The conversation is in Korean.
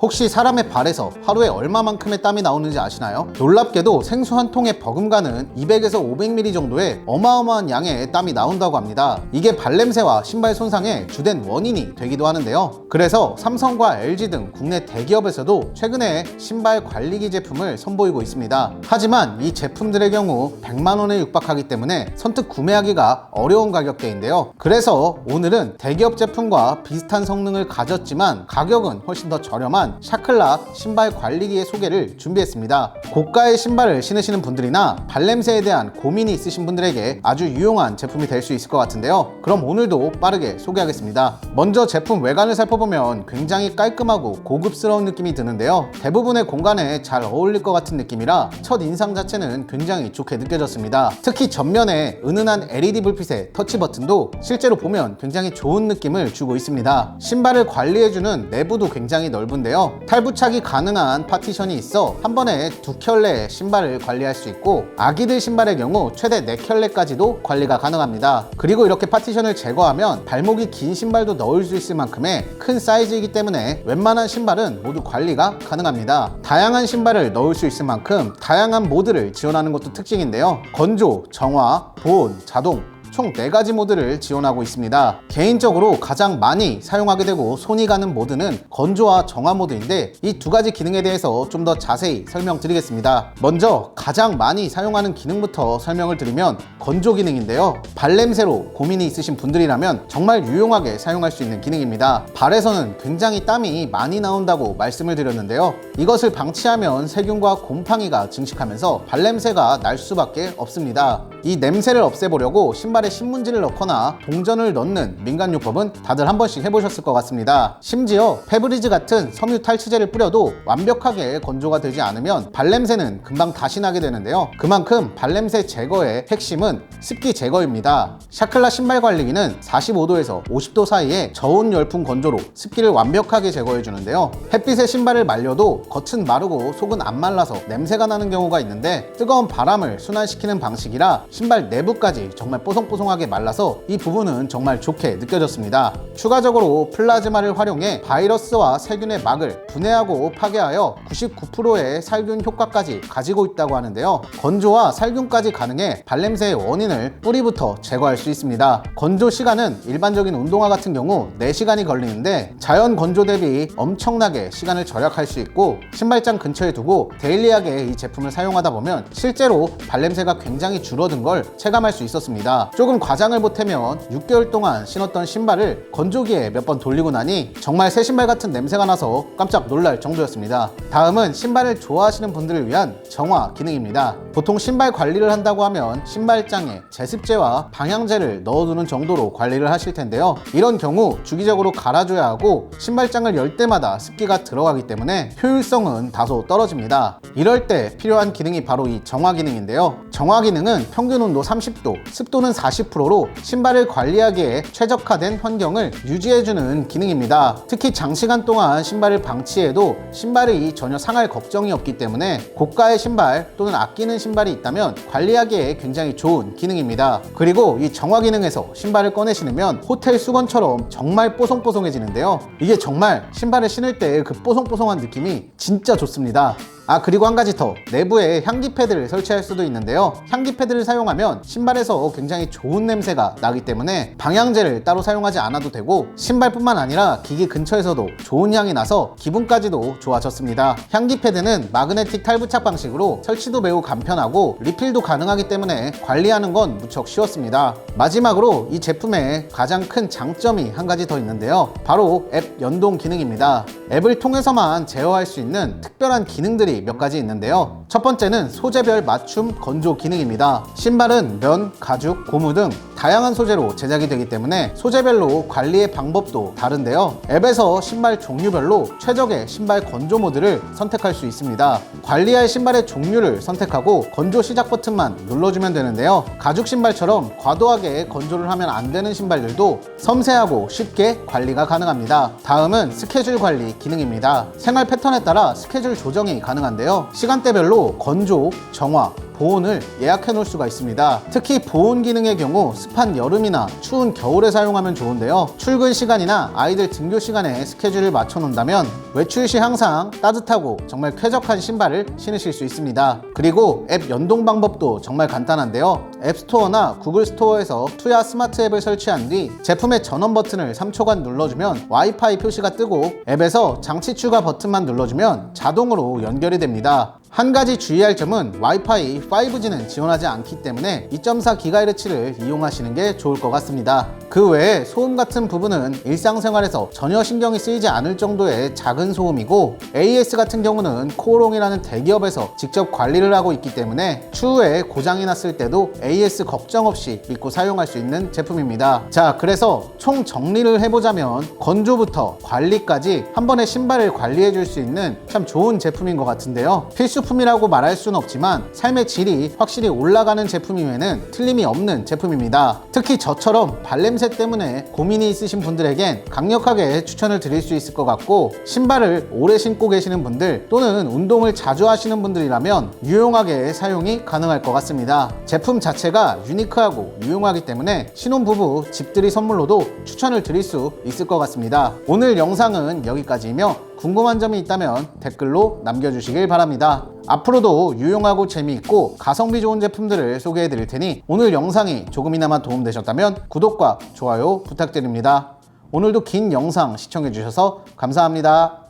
혹시 사람의 발에서 하루에 얼마만큼의 땀이 나오는지 아시나요? 놀랍게도 생수 한 통에 버금가는 200에서 500ml 정도의 어마어마한 양의 땀이 나온다고 합니다. 이게 발냄새와 신발 손상의 주된 원인이 되기도 하는데요. 그래서 삼성과 LG 등 국내 대기업에서도 최근에 신발 관리기 제품을 선보이고 있습니다. 하지만 이 제품들의 경우 100만 원에 육박하기 때문에 선뜻 구매하기가 어려운 가격대인데요. 그래서 오늘은 대기업 제품과 비슷한 성능을 가졌지만 가격은 훨씬 더 저렴한 샤클라 신발 관리기의 소개를 준비했습니다. 고가의 신발을 신으시는 분들이나 발냄새에 대한 고민이 있으신 분들에게 아주 유용한 제품이 될 수 있을 것 같은데요. 그럼 오늘도 빠르게 소개하겠습니다. 먼저 제품 외관을 살펴보면 굉장히 깔끔하고 고급스러운 느낌이 드는데요. 대부분의 공간에 잘 어울릴 것 같은 느낌이라 첫 인상 자체는 굉장히 좋게 느껴졌습니다. 특히 전면에 은은한 LED 불빛의 터치 버튼도 실제로 보면 굉장히 좋은 느낌을 주고 있습니다. 신발을 관리해주는 내부도 굉장히 넓은데요. 탈부착이 가능한 파티션이 있어 한 번에 두 켤레의 신발을 관리할 수 있고 아기들 신발의 경우 최대 네 켤레까지도 관리가 가능합니다. 그리고 이렇게 파티션을 제거하면 발목이 긴 신발도 넣을 수 있을 만큼의 큰 사이즈이기 때문에 웬만한 신발은 모두 관리가 가능합니다. 다양한 신발을 넣을 수 있을 만큼 다양한 모드를 지원하는 것도 특징인데요. 건조, 정화, 보온, 자동 총 4가지 모드를 지원하고 있습니다. 개인적으로 가장 많이 사용하게 되고 손이 가는 모드는 건조와 정화 모드인데 이 두 가지 기능에 대해서 좀 더 자세히 설명드리겠습니다. 먼저 가장 많이 사용하는 기능부터 설명을 드리면 건조 기능인데요. 발냄새로 고민이 있으신 분들이라면 정말 유용하게 사용할 수 있는 기능입니다. 발에서는 굉장히 땀이 많이 나온다고 말씀을 드렸는데요. 이것을 방치하면 세균과 곰팡이가 증식하면서 발냄새가 날 수밖에 없습니다. 이 냄새를 없애보려고 신발에 신문지를 넣거나 동전을 넣는 민간요법은 다들 한 번씩 해보셨을 것 같습니다. 심지어 페브리즈 같은 섬유 탈취제를 뿌려도 완벽하게 건조가 되지 않으면 발냄새는 금방 다시 나게 되는데요. 그만큼 발냄새 제거의 핵심은 습기 제거입니다. 샤클라 신발 관리기는 45도에서 50도 사이에 저온 열풍 건조로 습기를 완벽하게 제거해 주는데요. 햇빛에 신발을 말려도 겉은 마르고 속은 안 말라서 냄새가 나는 경우가 있는데 뜨거운 바람을 순환시키는 방식이라 신발 내부까지 정말 뽀송뽀송하게 말라서 이 부분은 정말 좋게 느껴졌습니다. 추가적으로 플라즈마를 활용해 바이러스와 세균의 막을 분해하고 파괴하여 99%의 살균 효과까지 가지고 있다고 하는데요. 건조와 살균까지 가능해 발냄새의 원인을 뿌리부터 제거할 수 있습니다. 건조 시간은 일반적인 운동화 같은 경우 4시간이 걸리는데 자연 건조 대비 엄청나게 시간을 절약할 수 있고 신발장 근처에 두고 데일리하게 이 제품을 사용하다 보면 실제로 발냄새가 굉장히 줄어 든걸 체감할 수 있었습니다. 조금 과장을 보태면 6개월 동안 신었던 신발을 건조기에 몇 번 돌리고 나니 정말 새 신발 같은 냄새가 나서 깜짝 놀랄 정도였습니다. 다음은 신발을 좋아하시는 분들을 위한 정화 기능입니다. 보통 신발 관리를 한다고 하면 신발장에 제습제와 방향제를 넣어두는 정도로 관리를 하실 텐데요. 이런 경우 주기적으로 갈아줘야 하고 신발장을 열 때마다 습기가 들어가기 때문에 효율성은 다소 떨어집니다. 이럴 때 필요한 기능이 바로 이 정화 기능인데요. 정화 기능은 평균 온도 30도, 습도는 40%로 신발을 관리하기에 최적화된 환경을 유지해주는 기능입니다. 특히 장시간 동안 신발을 방치해도 신발이 전혀 상할 걱정이 없기 때문에 고가의 신발 또는 아끼는 신발이 있다면 관리하기에 굉장히 좋은 기능입니다. 그리고 이 정화 기능에서 신발을 꺼내 신으면 호텔 수건처럼 정말 뽀송뽀송해지는데요. 이게 정말 신발을 신을 때 그 뽀송뽀송한 느낌이 진짜 좋습니다. 아 그리고 한 가지 더. 내부에 향기 패드를 설치할 수도 있는데요. 향기 패드를 사용하면 신발에서 굉장히 좋은 냄새가 나기 때문에 방향제를 따로 사용하지 않아도 되고 신발뿐만 아니라 기기 근처에서도 좋은 향이 나서 기분까지도 좋아졌습니다. 향기 패드는 마그네틱 탈부착 방식으로 설치도 매우 간편하고 리필도 가능하기 때문에 관리하는 건 무척 쉬웠습니다. 마지막으로 이 제품의 가장 큰 장점이 한 가지 더 있는데요. 바로 앱 연동 기능입니다. 앱을 통해서만 제어할 수 있는 특별한 기능들이 몇 가지 있는데요. 첫 번째는 소재별 맞춤 건조 기능입니다. 신발은 면, 가죽, 고무 등 다양한 소재로 제작이 되기 때문에 소재별로 관리의 방법도 다른데요. 앱에서 신발 종류별로 최적의 신발 건조 모드를 선택할 수 있습니다. 관리할 신발의 종류를 선택하고 건조 시작 버튼만 눌러주면 되는데요. 가죽 신발처럼 과도하게 건조를 하면 안 되는 신발들도 섬세하고 쉽게 관리가 가능합니다. 다음은 스케줄 관리 기능입니다. 생활 패턴에 따라 스케줄 조정이 가능 한데요. 시간대별로 건조, 정화, 보온을 예약해 놓을 수가 있습니다. 특히 보온 기능의 경우 습한 여름이나 추운 겨울에 사용하면 좋은데요. 출근 시간이나 아이들 등교 시간에 스케줄을 맞춰 놓는다면 외출 시 항상 따뜻하고 정말 쾌적한 신발을 신으실 수 있습니다. 그리고 앱 연동 방법도 정말 간단한데요. 앱스토어나 구글 스토어에서 투야 스마트 앱을 설치한 뒤 제품의 전원 버튼을 3초간 눌러주면 와이파이 표시가 뜨고 앱에서 장치 추가 버튼만 눌러주면 자동으로 연결이 됩니다. 한 가지 주의할 점은 와이파이 5G는 지원하지 않기 때문에 2.4GHz를 이용하시는 게 좋을 것 같습니다. 그 외에 소음 같은 부분은 일상생활에서 전혀 신경이 쓰이지 않을 정도의 작은 소음이고 AS 같은 경우는 코오롱이라는 대기업에서 직접 관리를 하고 있기 때문에 추후에 고장이 났을 때도 AS 걱정 없이 믿고 사용할 수 있는 제품입니다. 자, 그래서 총 정리를 해보자면 건조부터 관리까지 한 번에 신발을 관리해 줄 수 있는 참 좋은 제품인 것 같은데요. 필수 품이라고 말할 수는 없지만 삶의 질이 확실히 올라가는 제품이면은 틀림이 없는 제품입니다. 특히 저처럼 발냄새 때문에 고민이 있으신 분들에겐 강력하게 추천을 드릴 수 있을 것 같고 신발을 오래 신고 계시는 분들 또는 운동을 자주 하시는 분들이라면 유용하게 사용이 가능할 것 같습니다. 제품 자체가 유니크하고 유용하기 때문에 신혼부부 집들이 선물로도 추천을 드릴 수 있을 것 같습니다. 오늘 영상은 여기까지이며 궁금한 점이 있다면 댓글로 남겨주시길 바랍니다. 앞으로도 유용하고 재미있고 가성비 좋은 제품들을 소개해 드릴 테니 오늘 영상이 조금이나마 도움되셨다면 구독과 좋아요 부탁드립니다. 오늘도 긴 영상 시청해 주셔서 감사합니다.